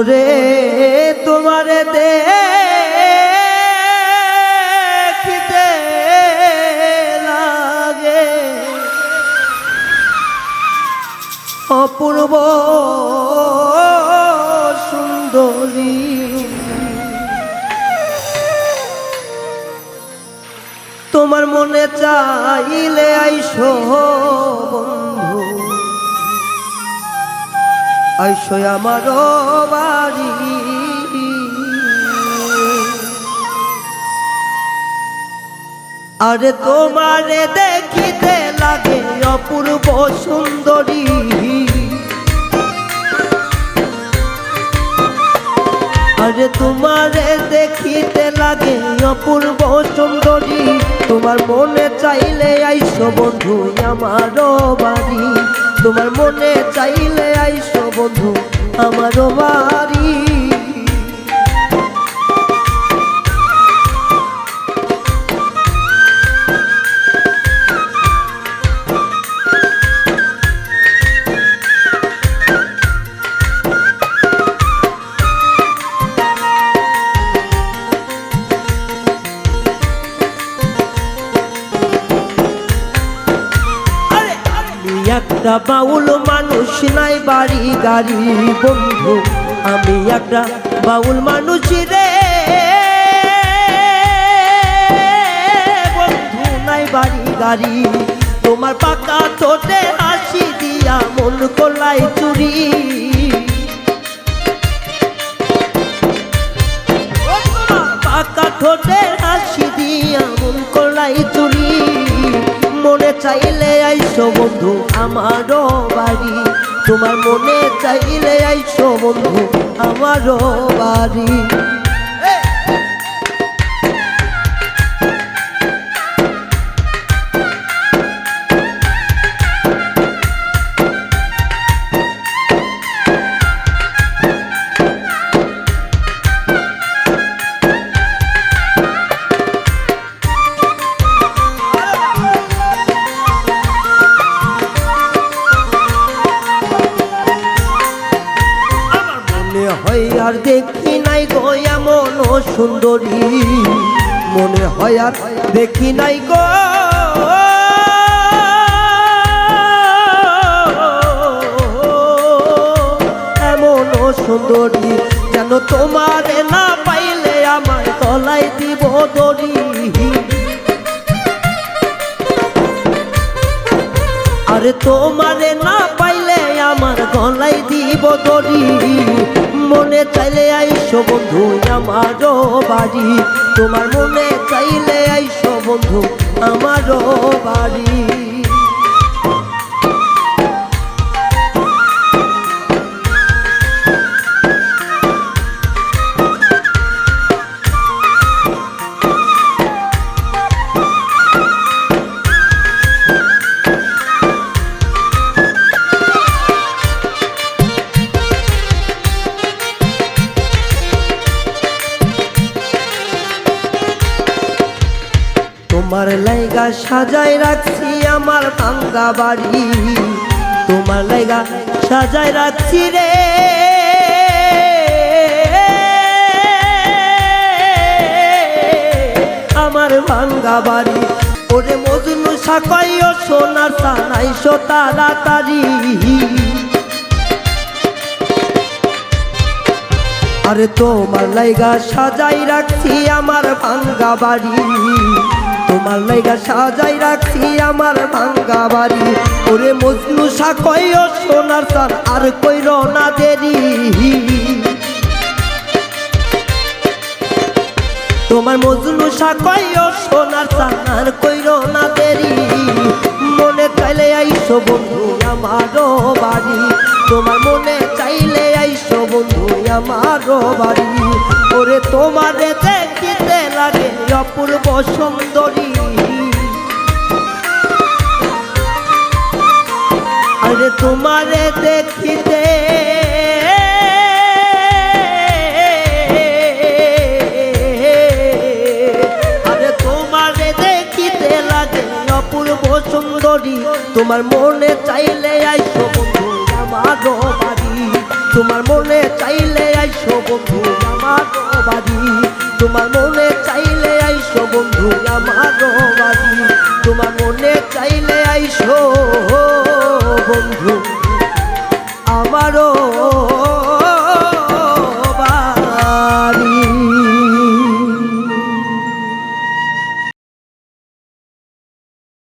ওরে তোমারে দে লাগে। অপূর্ব সুন্দরী। তোমার মনে চাইলে আইসো আইসো আমার বাড়ি। আরে তোমারে দেখিতে লাগে অপূর্ব সুন্দরী। আরে তোমারে দেখিতে লাগে অপূর্ব সুন্দরী। তোমার মনে চাইলে আইসো বন্ধু আমার বাড়ি। তোমার মনে চাইলে আইসো বন্ধু আমারও বাড়ি। একটা বাউল মানুষ নাই বাড়ি গাড়ি, বন্ধু। আমি একটা বাউল মানুষ রে। বন্ধু নাই বাড়ি গাড়ি, তোমার পাকা তোতে হাসি দিয়া মন কলাই চুরি। আইসো বন্ধু আমারও বাড়ি। তোমার মনে চাইলে আইসো বন্ধু আমারও বাড়ি। হয় আর দেখি নাই গো এমন সুন্দরী। মনে হয় আর দেখি নাই গো। এমন সুন্দরী, যেন তোমার না পাইলে আমার তলায় দিব দড়ি। আরে তোমারে না পাইলে আমার গলাই দিব দড়ি। মনে চাইলে আইসো বন্ধু আমারও বাড়ি। তোমার মনে চাইলে আইসো বন্ধু আমারও বাড়ি। তোমার লাইগা সাজাই রাখছি আমার ভাঙ্গা বাড়ি। তোমার লাইগা সাজাই রাখছি রে। আমার ভাঙ্গা বাড়ি। ওরে মজনু সাকাইও সোনার সানাইশো তাড়াতাড়ি। আরে তোমার লাইগা সাজাই রাখছি আমার ভাঙ্গা বাড়ি। তোমার লাইগা সাজাই রাখছি আমার ভাঙ্গা বাড়ি। ওরে মজনু সাকইও সোনার সার আর কইর না দেরি। তোমার মজনু সাকইও সোনার সার আর কইর না দেরি। মনে চাইলে আইসো বন্ধু আমারও বাড়ি। তোমার মনে চাইলে বাড়ি ওরে, তোমারে দেখিতে লাগে অপূর্ব সুন্দরী। আরে, তোমারে দেখিতে তোমারে মনে চাইলে আইসো বন্ধু, আমারও বন্ধু আমার বাড়ি। তোমার মনে চাইলে আইসো বন্ধু আমার বাড়ি। তোমার মনে চাইলে আইসো বন্ধু।